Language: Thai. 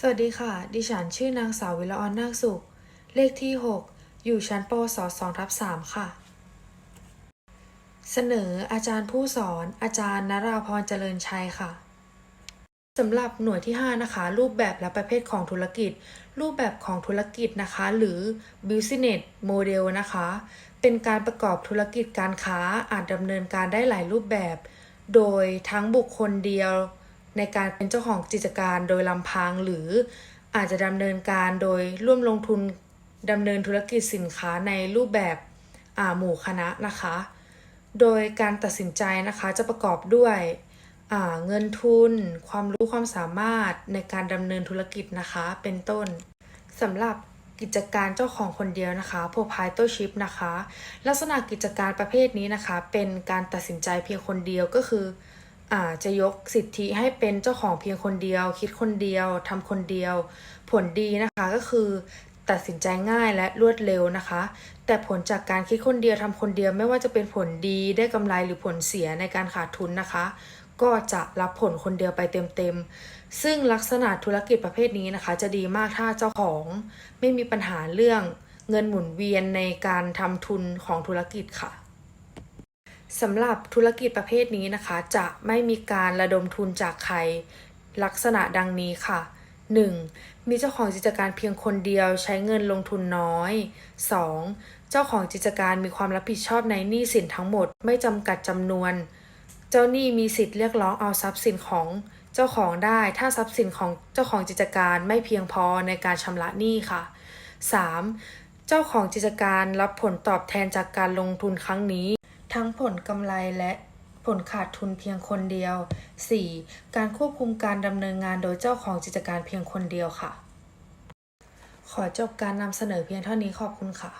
สวัสดีค่ะ ดิฉันชื่อนางสาววิลาออนนาคสุข เลขที่ 6 อยู่ชั้นปวส2ทับ3ค่ะ เสนออาจารย์ผู้สอน อาจารย์นราพรเจริญชัยค่ะสำหรับหน่วยที่ 5 นะคะ รูปแบบและประเภทของธุรกิจ รูปแบบของธุรกิจนะคะ หรือ business model นะคะ เป็นการประกอบธุรกิจการค้าอาจดำเนินการได้หลายรูปแบบ โดยทั้งบุคคลเดียว ในการเป็นเจ้าของกิจการโดยลำพัง หรืออาจจะดำเนินการโดยร่วมลงทุนดำเนินธุรกิจสินค้าในรูปแบบอ่าหมู่คณะนะคะ โดยการตัดสินใจนะคะจะประกอบด้วยอ่าเงินทุน ความรู้ความสามารถในการดำเนินธุรกิจนะคะเป็นต้นสำหรับกิจการเจ้าของคนเดียวนะคะ proprietorship นะคะ ลักษณะกิจการประเภทนี้นะคะ เป็นการตัดสินใจเพียงคนเดียวก็คือ จะยกสิทธิให้เป็นเจ้าของเพียงคนเดียว คิดคนเดียวทำคนเดียว ผลดีนะคะก็คือตัดสินใจง่ายและรวดเร็วนะคะ แต่ผลจากการคิดคนเดียวทำคนเดียวไม่ว่าจะเป็นผลดีได้กำไรหรือผลเสียในการขาดทุนนะคะ ก็จะรับผลคนเดียวไปเต็มๆ ซึ่งลักษณะธุรกิจประเภทนี้นะคะ จะดีมากถ้าเจ้าของ ไม่มีปัญหาเรื่องเงินหมุนเวียนในการทำทุนของธุรกิจค่ะ สำหรับธุรกิจประเภทนี้นะคะ จะไม่มีการระดมทุนจากใคร ลักษณะดังนี้ค่ะ 1. มีเจ้าของกิจการเพียงคนเดียวใช้เงินลงทุนน้อย 2. เจ้าของกิจการมีความรับผิดชอบในหนี้สินทั้งหมดไม่จำกัดจำนวน เจ้าหนี้มีสิทธิ์เรียกร้องเอาทรัพย์สินของเจ้าของได้ถ้าทรัพย์สินของเจ้าของกิจการไม่เพียงพอในการชำระหนี้ค่ะ 3. เจ้าของกิจการรับผลตอบแทนจากการลงทุนครั้งนี้ ทั้งผลกำไรและผลขาดทุนเพียงคนเดียว 4. การควบคุมการดำเนินงานโดยเจ้าของกิจการเพียงคนเดียวค่ะ ขอจบการนำเสนอเพียงเท่านี้ขอบคุณค่ะ